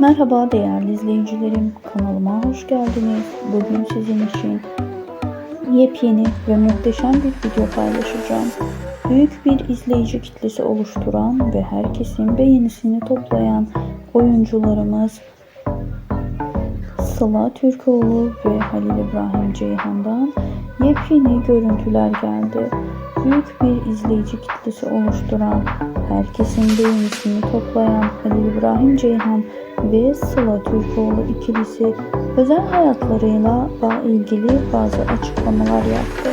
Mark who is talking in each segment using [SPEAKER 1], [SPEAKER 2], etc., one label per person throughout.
[SPEAKER 1] Merhaba değerli izleyicilerim, kanalıma hoş geldiniz. Bugün sizin için yepyeni ve muhteşem bir video paylaşacağım. Büyük bir izleyici kitlesi oluşturan ve herkesin beğenisini toplayan oyuncularımız Sıla Türkoğlu ve Halil İbrahim Ceyhan'dan yepyeni görüntüler geldi. Büyük bir izleyici kitlesi oluşturan, herkesin beğenisini toplayan Halil İbrahim Ceyhan ve Sıla Türkoğlu ikilisi özel hayatlarıyla ilgili bazı açıklamalar yaptı.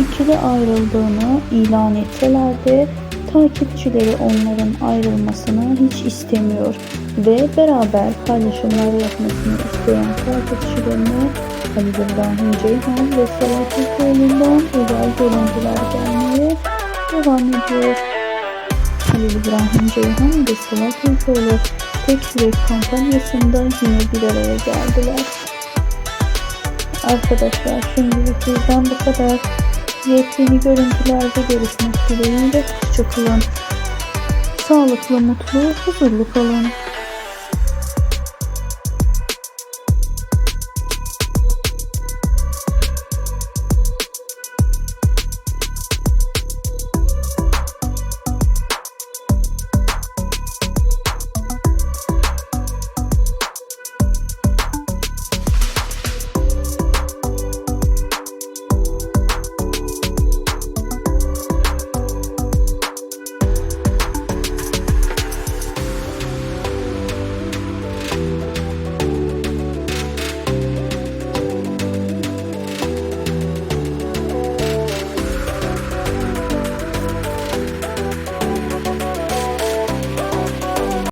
[SPEAKER 1] İkili ayrıldığını ilan etseler de takipçileri onların ayrılmasını hiç istemiyor ve beraber paylaşımlar yapmasını isteyen takipçilerine Halil İbrahim Ceyhan ve Sıla Türkoğlu'ndan özel görüntüler gelmeye devam ediyor. İbrahim Ceyhan ve Sıla Türkoğlu tek yürek kampanyasında yine bir araya geldiler. Arkadaşlar şimdilik bizden bu kadar. Yepyeni görüntülerde görüşmek dileğiyle. Hoşçakalın. Sağlıklı, mutlu, huzurlu kalın.